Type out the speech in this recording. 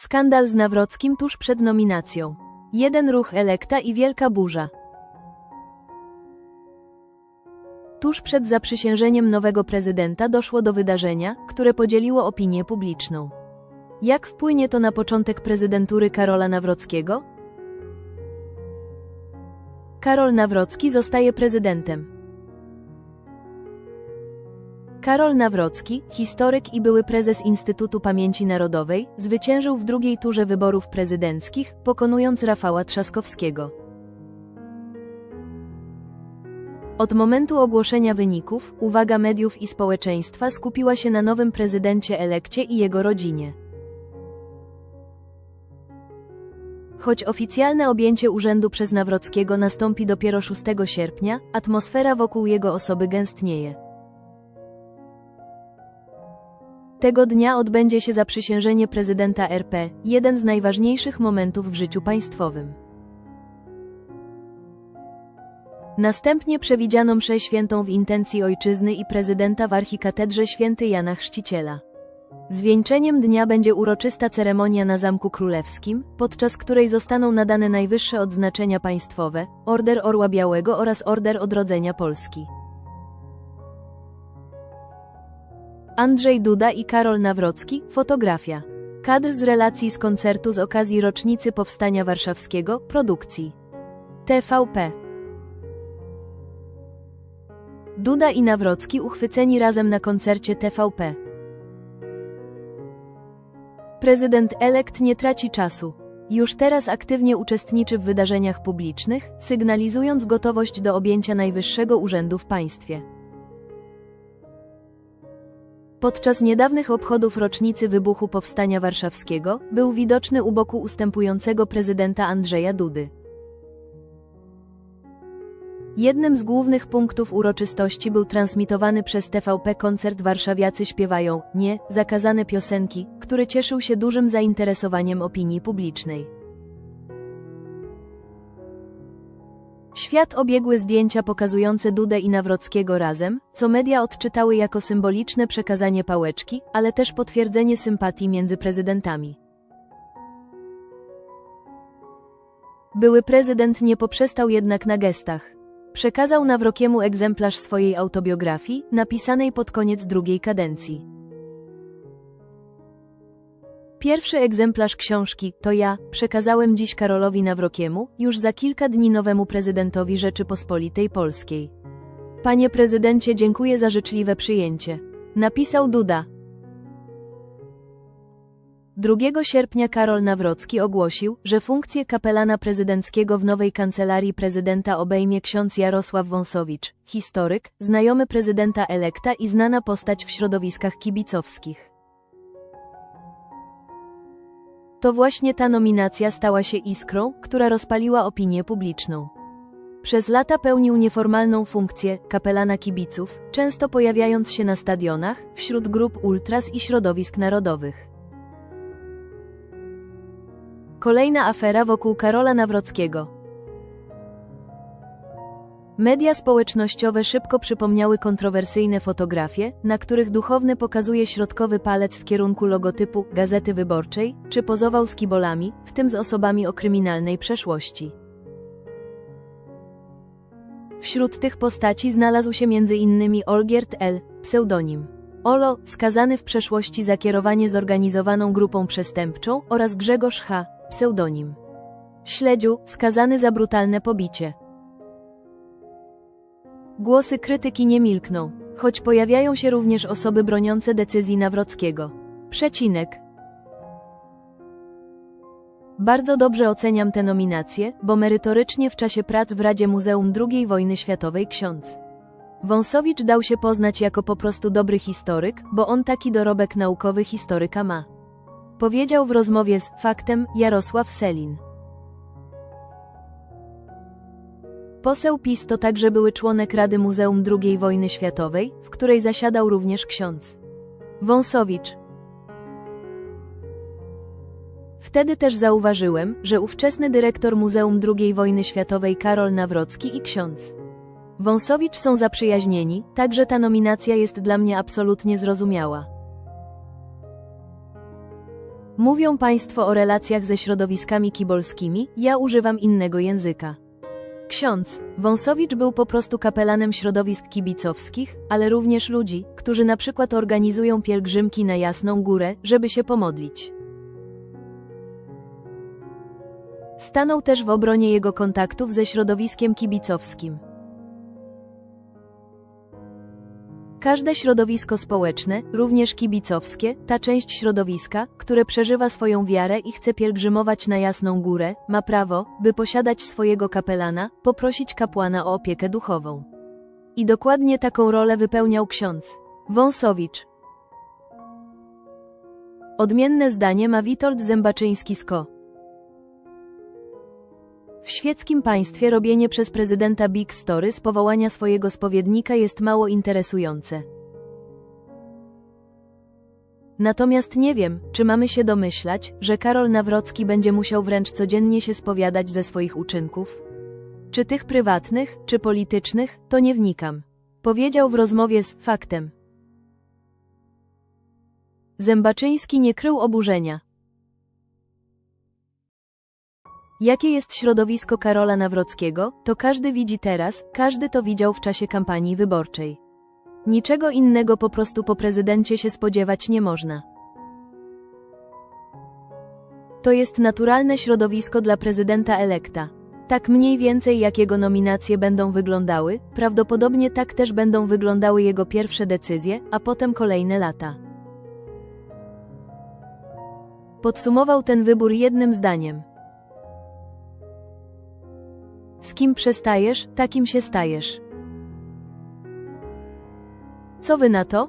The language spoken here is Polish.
Skandal z Nawrockim tuż przed nominacją. Jeden ruch elekta i wielka burza. Tuż przed zaprzysiężeniem nowego prezydenta doszło do wydarzenia, które podzieliło opinię publiczną. Jak wpłynie to na początek prezydentury Karola Nawrockiego? Karol Nawrocki zostaje prezydentem. Karol Nawrocki, historyk i były prezes Instytutu Pamięci Narodowej, zwyciężył w drugiej turze wyborów prezydenckich, pokonując Rafała Trzaskowskiego. Od momentu ogłoszenia wyników, uwaga mediów i społeczeństwa skupiła się na nowym prezydencie elekcie i jego rodzinie. Choć oficjalne objęcie urzędu przez Nawrockiego nastąpi dopiero 6 sierpnia, atmosfera wokół jego osoby gęstnieje. Tego dnia odbędzie się zaprzysiężenie prezydenta RP, jeden z najważniejszych momentów w życiu państwowym. Następnie przewidziano mszę świętą w intencji ojczyzny i prezydenta w archikatedrze święty Jana Chrzciciela. Zwieńczeniem dnia będzie uroczysta ceremonia na Zamku Królewskim, podczas której zostaną nadane najwyższe odznaczenia państwowe, Order Orła Białego oraz Order Odrodzenia Polski. Andrzej Duda i Karol Nawrocki, fotografia. Kadr z relacji z koncertu z okazji rocznicy Powstania Warszawskiego, produkcji. TVP. Duda i Nawrocki uchwyceni razem na koncercie TVP. Prezydent elekt nie traci czasu. Już teraz aktywnie uczestniczy w wydarzeniach publicznych, sygnalizując gotowość do objęcia najwyższego urzędu w państwie. Podczas niedawnych obchodów rocznicy wybuchu Powstania Warszawskiego był widoczny u boku ustępującego prezydenta Andrzeja Dudy. Jednym z głównych punktów uroczystości był transmitowany przez TVP koncert Warszawiacy śpiewają Nie, zakazane piosenki, który cieszył się dużym zainteresowaniem opinii publicznej. Świat obiegły zdjęcia pokazujące Dudę i Nawrockiego razem, co media odczytały jako symboliczne przekazanie pałeczki, ale też potwierdzenie sympatii między prezydentami. Były prezydent nie poprzestał jednak na gestach. Przekazał Nawrokiemu egzemplarz swojej autobiografii, napisanej pod koniec drugiej kadencji. Pierwszy egzemplarz książki, to ja, przekazałem dziś Karolowi Nawrokiemu, już za kilka dni nowemu prezydentowi Rzeczypospolitej Polskiej. Panie prezydencie, dziękuję za życzliwe przyjęcie. Napisał Duda. 2 sierpnia Karol Nawrocki ogłosił, że funkcję kapelana prezydenckiego w nowej kancelarii prezydenta obejmie ksiądz Jarosław Wąsowicz, historyk, znajomy prezydenta elekta i znana postać w środowiskach kibicowskich. To właśnie ta nominacja stała się iskrą, która rozpaliła opinię publiczną. Przez lata pełnił nieformalną funkcję kapelana kibiców, często pojawiając się na stadionach, wśród grup ultras i środowisk narodowych. Kolejna afera wokół Karola Nawrockiego. Media społecznościowe szybko przypomniały kontrowersyjne fotografie, na których duchowny pokazuje środkowy palec w kierunku logotypu Gazety Wyborczej, czy pozował z kibolami, w tym z osobami o kryminalnej przeszłości. Wśród tych postaci znalazł się m.in. Olgierd L., pseudonim Olo, skazany w przeszłości za kierowanie zorganizowaną grupą przestępczą, oraz Grzegorz H., pseudonim Śledziu, skazany za brutalne pobicie. Głosy krytyki nie milkną, choć pojawiają się również osoby broniące decyzji Nawrockiego. Przecinek. Bardzo dobrze oceniam te nominacje, bo merytorycznie w czasie prac w Radzie Muzeum II wojny światowej ksiądz. Wąsowicz dał się poznać jako po prostu dobry historyk, bo on taki dorobek naukowy historyka ma. Powiedział w rozmowie z Faktem Jarosław Selin. Poseł PiS to także były członek Rady Muzeum II wojny światowej, w której zasiadał również ksiądz Wąsowicz. Wtedy też zauważyłem, że ówczesny dyrektor Muzeum II wojny światowej Karol Nawrocki i ksiądz Wąsowicz są zaprzyjaźnieni, także ta nominacja jest dla mnie absolutnie zrozumiała. Mówią Państwo o relacjach ze środowiskami kibolskimi, ja używam innego języka. Ksiądz Wąsowicz był po prostu kapelanem środowisk kibicowskich, ale również ludzi, którzy na przykład organizują pielgrzymki na Jasną Górę, żeby się pomodlić. Stanął też w obronie jego kontaktów ze środowiskiem kibicowskim. Każde środowisko społeczne, również kibicowskie, ta część środowiska, które przeżywa swoją wiarę i chce pielgrzymować na Jasną Górę, ma prawo, by posiadać swojego kapelana, poprosić kapłana o opiekę duchową. I dokładnie taką rolę wypełniał ksiądz Wąsowicz. Odmienne zdanie ma Witold Zębaczyński z KO. W świeckim państwie robienie przez prezydenta Big Story z powołania swojego spowiednika jest mało interesujące. Natomiast nie wiem, czy mamy się domyślać, że Karol Nawrocki będzie musiał wręcz codziennie się spowiadać ze swoich uczynków? Czy tych prywatnych, czy politycznych, to nie wnikam. Powiedział w rozmowie z Faktem. Zębaczyński nie krył oburzenia. Jakie jest środowisko Karola Nawrockiego, to każdy widzi teraz, każdy to widział w czasie kampanii wyborczej. Niczego innego po prostu po prezydencie się spodziewać nie można. To jest naturalne środowisko dla prezydenta elekta. Tak mniej więcej jak jego nominacje będą wyglądały, prawdopodobnie tak też będą wyglądały jego pierwsze decyzje, a potem kolejne lata. Podsumował ten wybór jednym zdaniem. Z kim przestajesz, takim się stajesz. Co wy na to?